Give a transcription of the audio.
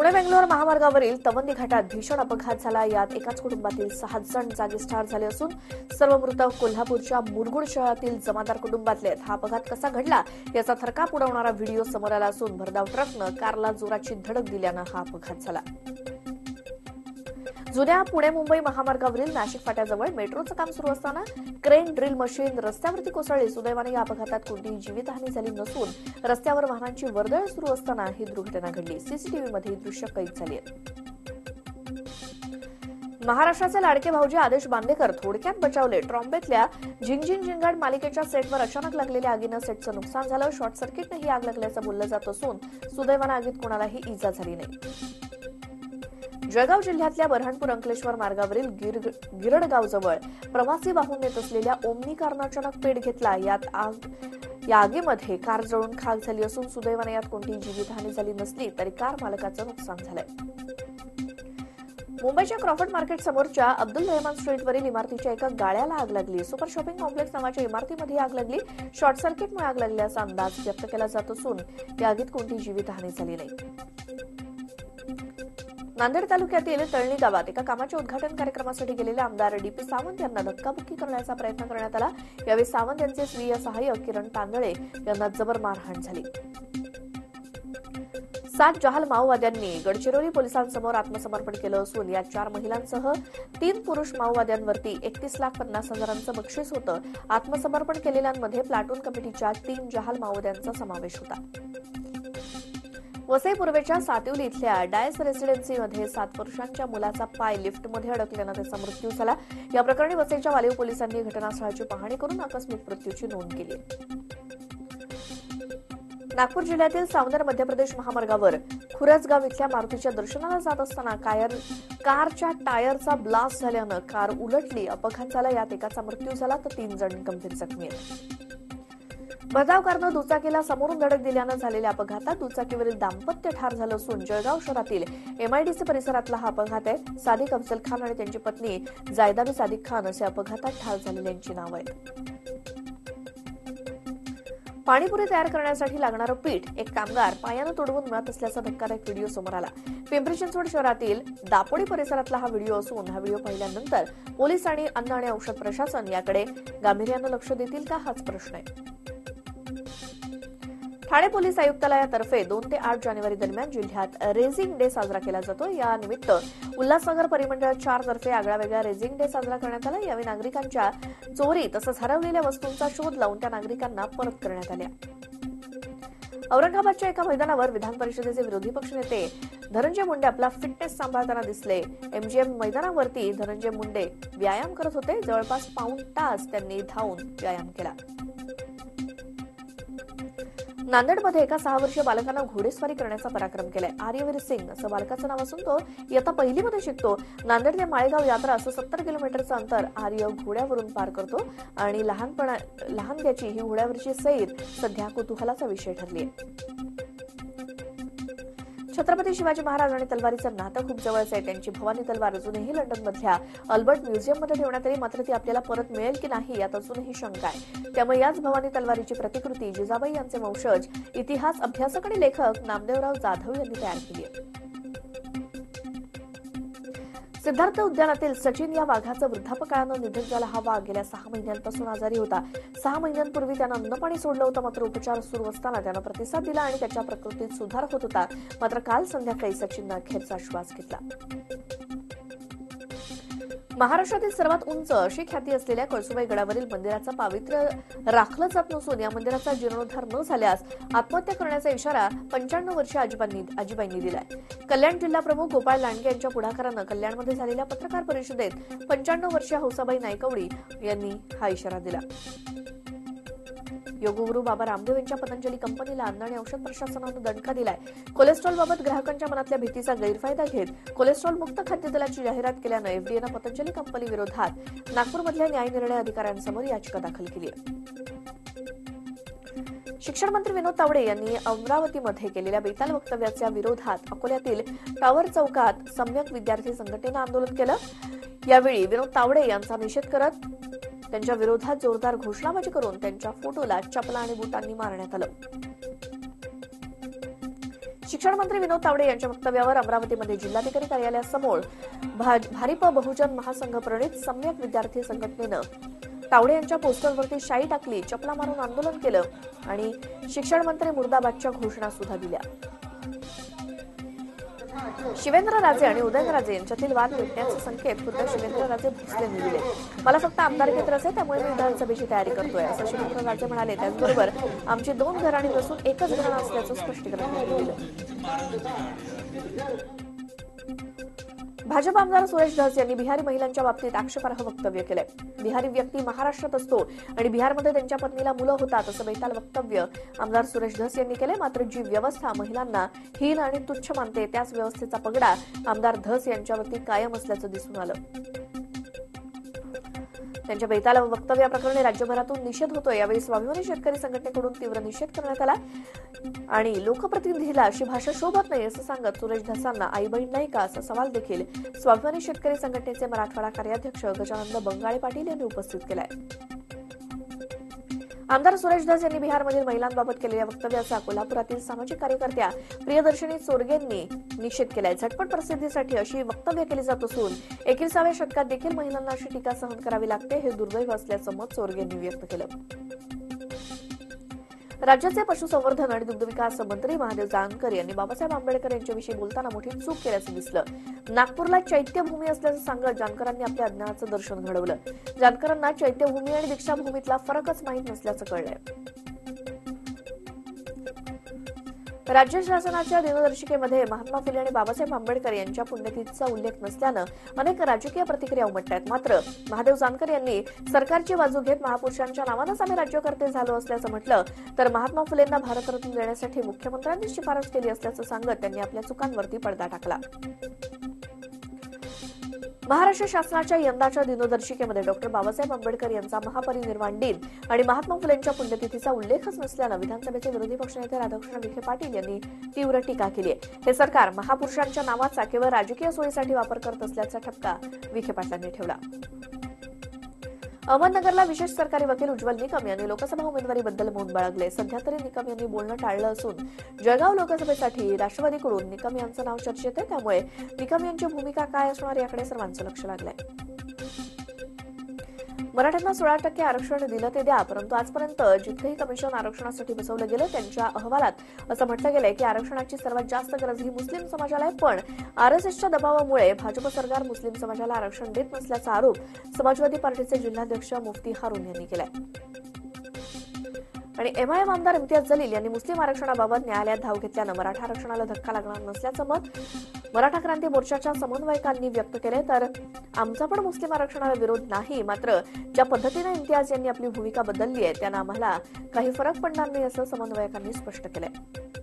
पुणे बेंगलोर महामार्गावरील तवंदी घाटात भीषण अपघात झाला. यात एकाच कुटुंबातील सहा जण जागीच ठार झाले असून सर्व मृत कोल्हापूरच्या मुरगुड शहरातील जमादार कुटुंबातले आहेत. हा अपघात कसा घडला याचा थरकाप उडवणारा व्हिडिओ समोर आला असून भरधाव ट्रकनं कारला जोराची धडक दिल्यानं हा अपघात झाला. जुन्या पुणे मुंबई महामार्गावरील नाशिक फाट्याजवळ मेट्रोचं काम सुरू असताना क्रेन ड्रिल मशीन रस्त्यावरती कोसळली. सुदैवाने या अपघातात कोणतीही जीवितहानी झाली नसून रस्त्यावर वाहनांची वर्दळ सुरू असताना ही दुर्घटना घडली. सीसीटीव्हीमध्ये ही दृश्य कैद झाली आहेत महाराष्ट्राचे लाडके भाऊजी आदेश बांदेकर थोडक्यात बचावले. ट्रॉम्बेतल्या झिंगझिंग झिंगाट मालिकेच्या सेटवर अचानक लागलेल्या आगीनं सेटचं नुकसान झालं. शॉर्ट सर्किटनं ही आग लागल्याचं बोललं जात असून सुदैवानं आगीत कोणालाही इजा झाली नाही. जळगाव जिल्ह्यातल्या बऱ्हाणपूर अंकलेश्वर मार्गावरील गिरडगावजवळ प्रवासी वाहून येत असलेल्या ओमनी कारनं अचानक पेट घेतला. यात आग या आगीमध्ये कार जळून खाक झाली असून सुदैवाने यात कोणतीही जीवितहानी झाली नसली तरी कार मालकाचं नुकसान झालंय. मुंबईच्या क्रॉफर्ड मार्केट समोरच्या अब्दुल रहमान स्ट्रीटवरील इमारतीच्या एका गाळ्याला आग लागली. सुपर शॉपिंग कॉम्प्लेक्स नावाच्या इमारतीमध्ये आग लागली. शॉर्ट सर्किटमुळे आग लागल्याचा अंदाज व्यक्त केला जात असून या आगीत कोणतीही जीवितहानी झाली नाही. नांदेड तालुक्यातील तळणी गावात एका कामाच्या उद्घाटन कार्यक्रमासाठी गेलेले आमदार डीपी सावंत यांना धक्काबुक्की करण्याचा प्रयत्न करण्यात आला. यावेळी सावंत यांचे स्वीय सहाय्यक किरण तांदळे यांना जबर मारहाण झाली. सात जहाल माओवाद्यांनी गडचिरोली पोलिसांसमोर आत्मसमर्पण केलं असून या चार महिलांसह तीन पुरुष माओवाद्यांवरती एकतीस लाख पन्नास हजारांचं बक्षीस होतं. आत्मसमर्पण केलेल्यांमध्ये प्लाटून कमिटीच्या तीन जहाल माओवाद्यांचा समावेश होता. वसई पूर्वेच्या सातिवली इथल्या डायस रेसिडेन्सीमध्ये सात वर्षांच्या मुलाचा पाय लिफ्टमध्ये अडकल्यानं त्याचा मृत्यू झाला. या प्रकरणी वसईच्या वालीव पोलिसांनी घटनास्थळाची पाहणी करून आकस्मिक मृत्यूची नोंद केली. नागपूर जिल्ह्यातील सावनेर मध्य प्रदेश महामार्गावर खुरसगाव इथल्या मारुतीच्या दर्शनाला जात असताना कायर कारच्या टायरचा ब्लास्ट झाल्यानं कार उलटली अपघात झाला. यात एकाचा मृत्यू झाला तर तीन जण गंभीर जखमी आहेत. बजावकारनं कारनं दुचाकीला समोरून धडक दिल्यानं झालेल्या अपघातात दुचाकीवरील दाम्पत्य ठार झालं असून जळगाव शहरातील एमआयडीसी परिसरातला हा अपघात आहे. सादिक अफजल खान आणि त्यांची पत्नी जायदाबी सादिक खान असे अपघातात ठार झालेल्यांची नावं आहेत पाणीपुरी तयार करण्यासाठी लागणारं पीठ एक कामगार पायानं तोडवून मिळत असल्याचा धक्कादायक व्हिडिओ समोर आला. पिंपरी चिंचवड शहरातील दापोडी परिसरातला हा व्हिडिओ असून हा व्हिडिओ पाहिल्यानंतर पोलीस आणि अन्न आणि औषध प्रशासन याकडे गांभीर्यानं लक्ष देतील का हाच प्रश्न आहे. ठाणे पोलीस आयुक्तालयातर्फे दोन ते आठ जानेवारी दरम्यान जिल्ह्यात रेझिंग डे साजरा केला जातो. या निमित्त उल्हासनगर परिमंडळ चार तर्फे आगळा वेगळा रेझिंग डे साजरा करण्यात आला. यावेळी नागरिकांच्या चोरी तसंच हरवलेल्या वस्तूंचा शोध लावून त्या नागरिकांना परत करण्यात आल्या. औरंगाबादच्या एका मैदानावर विधान परिषदेचे विरोधी पक्षनेते धनंजय मुंडे आपला फिटनेस सांभाळताना दिसले. एमजीएम मैदानावरती धनंजय मुंडे व्यायाम करत होते. जवळपास पाऊण तास त्यांनी धावून व्यायाम केला. नांदेडमध्ये एका सहा वर्षीय बालकानं घोडेस्वारी करण्याचा पराक्रम केलाय. आर्यवीर सिंग असं बालकाचं नाव असून तो इयत्ता पहिलीमध्ये शिकतो. नांदेड ते माळेगाव यात्रा असं सत्तर किलोमीटरचं अंतर आर्य घोड्यावरून पार करतो आणि लहानपणा लहानग्याची ही घोड्यावरची सैर सध्या कुतूहलाचा विषय ठरली आहे छत्रपती शिवाजी महाराज आणि तलवारीचं नातं खूप जवळचं आहे. त्यांची भवानी तलवार अजूनही लंडनमधल्या अल्बर्ट म्युझियममध्ये ठेवण्यात आली. मात्र ती आपल्याला परत मिळेल की नाही यात अजूनही शंका आहे. त्यामुळे याच भवानी तलवारीची प्रतिकृती जिजाबाई यांचे वंशज इतिहास अभ्यासक आणि लेखक नामदेवराव जाधव यांनी तयार केली आहे. सिद्धार्थ उद्यानातील सचिन या वाघाचं वृद्धापकाळानं निधन झाला. हा वाघ गेल्या सहा महिन्यांपासून आजारी होता. सहा महिन्यांपूर्वी त्यानं अन्नपाणी सोडलं होतं मात्र उपचार सुरू असताना त्यानं प्रतिसाद दिला आणि त्याच्या प्रकृतीत सुधार होत होता. मात्र काल संध्याकाळी सचिननं अखेरचा श्वास घेतला. महाराष्ट्रातील सर्वात उंच अशी ख्याती असलेल्या कळसुबाई गडावरील मंदिराचं पावित्र्य राखलं जात नसून या मंदिराचा जीर्णोद्धार न झाल्यास आत्महत्या करण्याचा इशारा पंच्याण्णव वर्षीय आजीबांनी आजीबाईंनी दिलाय. कल्याण जिल्हा प्रमुख गोपाळ लांडगे यांच्या पुढाकारानं कल्याणमध्ये झालेल्या पत्रकार परिषदेत पंच्याण्णव वर्षीय हौसाबाई नायकवडी यांनी हा इशारा दिला. योगगुरु बाबा रामदेव यांच्या पतंजली कंपनीला अन्न आणि औषध प्रशासनानं दणका दिलाय. कोलेस्ट्रॉल बाबत ग्राहकांच्या मनातल्या भीतीचा गैरफायदा घेत कोलेस्ट्रॉल मुक्त खाद्यतेलाची जाहिरात केल्यानं एफडीएनं पतंजली कंपनी विरोधात नागपूरमधल्या न्यायनिर्णय अधिकाऱ्यांसमोर याचिका दाखल केली आहे. शिक्षण मंत्री विनोद तावडे यांनी अमरावतीमध्ये केलेल्या बेताल वक्तव्याच्या विरोधात अकोल्यातील टावर चौकात सम्यक विद्यार्थी संघटनेनं आंदोलन केलं. यावेळी विनोद तावडे यांचा निषेध करत त्यांच्या विरोधात जोरदार घोषणाबाजी करून त्यांच्या फोटोला चपला आणि बुटांनी मारण्यात आलं. शिक्षण मंत्री विनोद तावडे यांच्या वक्तव्यावर अमरावतीमध्ये जिल्हाधिकारी कार्यालयासमोर भा- भारिप बहुजन महासंघ प्रणित सम्यक विद्यार्थी संघटनेनं तावडे यांच्या पोस्टरवरती शाई टाकली चपला मारून आंदोलन केलं आणि शिक्षण मंत्री मुर्दाबादच्या घोषणा सुद्धा दिल्या. शिवेंद्र राजे आणि उदयनराजे यांच्यातील वाद मिटण्याचे संकेत खुद्द शिवेंद्र राजे दिले. मला फक्त आमदार रस त्यामुळे मी विधानसभेची तयारी करतोय असं शिवेंद्र राजे म्हणाले. त्याचबरोबर आमची दोन घराणी नसून एकच घराणं असल्याचं स्पष्टीकरण दिलं. भाजप आमदार सुरेश धस यांनी बिहारी महिलांच्या बाबतीत आक्षेपार्ह वक्तव्य केलंय. बिहारी व्यक्ती महाराष्ट्रात असतो आणि बिहारमध्ये त्यांच्या पत्नीला मुलं होतात असं बेताल वक्तव्य आमदार सुरेश धस यांनी केलंय. मात्र जी व्यवस्था महिलांना हीन आणि तुच्छ मानते त्याच व्यवस्थेचा पगडा आमदार धस यांच्यावरती कायम असल्याचं दिसून आलं. त्यांच्या बेताल वक्तव्याप्रकरणी राज्यभरातून निषेध होतोय. यावेळी स्वाभिमानी शेतकरी संघटनेकडून तीव्र निषेध करण्यात आला. आणि लोकप्रतिनिधीला अशी भाषा शोभत नाही असं सांगत सुरेश धसांना आई बहीण नाही का असा सवाल देखील स्वाभिमानी शेतकरी संघटनेचे मराठवाडा कार्याध्यक्ष गजानंद बंगाळे पाटील यांनी उपस्थित केलाय. आमदार सुरेश दास यांनी बिहारमधील महिलांबाबत केलेल्या वक्तव्याचा कोल्हापुरातील सामाजिक कार्यकर्त्या प्रियदर्शनी चोरगेंनी निषेध केलाय. झटपट प्रसिद्धीसाठी अशी वक्तव्य केली जात असून एकविसाव्या शतकात देखील महिलांना अशी टीका सहन करावी लागते हे दुर्दैव असल्याचं मत चोरगेंनी व्यक्त केलं. राज्याचे पशुसंवर्धन आणि दुग्धविकास मंत्री महादेव जानकर यांनी बाबासाहेब आंबेडकर यांच्याविषयी बोलताना मोठी चूक केल्याचं दिसलं. नागपूरला चैत्यभूमी असल्याचं सांगत जानकरांनी आपल्या अज्ञानाचं दर्शन घडवलं. जानकरांना चैत्यभूमी आणि दीक्षाभूमीतला फरकच माहीत नसल्याचं कळलंय. राज्य शासनाच्या दिनदर्शिकेमध्ये महात्मा फुले आणि बाबासाहेब आंबेडकर यांच्या पुण्यतिथीचा उल्लेख नसल्यानं अनेक राजकीय प्रतिक्रिया उमटत आहेत. मात्र महादेव जानकर यांनी सरकारची बाजू घेत महापुरुषांच्या नावानंच आम्ही राज्यकर्ते झालो असल्याचं म्हटलं तर महात्मा फुलेंना भारतरत्न देण्यासाठी मुख्यमंत्र्यांनी शिफारस केली असल्याचं सांगत त्यांनी आपल्या चुकांवरती पडदा टाकला. महाराष्ट्र शासनाच्या यंदाच्या दिनदर्शिकेमध्ये डॉक्टर बाबासाहेब आंबेडकर यांचा महापरिनिर्वाण दिन आणि महात्मा फुलेंच्या पुण्यतिथीचा उल्लेखच नसल्यानं विधानसभेचे विरोधी पक्षनेते राधाकृष्ण विखे पाटील यांनी तीव्र टीका केली आहे. हे सरकार महापुरुषांच्या नावाचा केवळ राजकीय सोयीसाठी वापर करत असल्याचा ठपका विखे पाटलांनी ठेवला. अहमदनगरला विशेष सरकारी वकील उज्ज्वल निकम यांनी लोकसभा उमेदवारीबद्दल मौन बाळगले. सध्या तरी निकम यांनी बोलणं टाळलं असून जळगाव लोकसभेसाठी राष्ट्रवादीकडून निकम यांचं नाव चर्चेत आहे. त्यामुळे निकम यांची भूमिका काय असणार याकडे सर्वांचं लक्ष लागलंय. मराठ्यांना सोळा टक्के आरक्षण दिलं ते द्या परंतु आजपर्यंत जिथेही कमिशन आरक्षणासाठी बसवलं गेलं त्यांच्या अहवालात असं म्हटलं गेलंय की आरक्षणाची सर्वात जास्त गरज ही मुस्लिम समाजाला आहे पण आरएसएसच्या दबावामुळे भाजप सरकार मुस्लिम समाजाला आरक्षण देत नसल्याचा आरोप समाजवादी पार्टीचे जिल्हाध्यक्ष मुफ्ती हारून यांनी केलाय. आणि एमआयएम आमदार इम्तियाज जलील यांनी मुस्लिम आरक्षणाबाबत न्यायालयात धाव घेतल्यानं मराठा आरक्षणाला धक्का लागणार नसल्याचं मत मराठा क्रांती मोर्चाच्या समन्वयकांनी व्यक्त केले. तर आमचा पण मुस्लिम आरक्षणाला विरोध नाही मात्र ज्या पद्धतीनं इम्तियाज यांनी आपली भूमिका बदलली आहे त्यानं आम्हाला काही फरक पडणार नाही असं समन्वयकांनी स्पष्ट केलंय.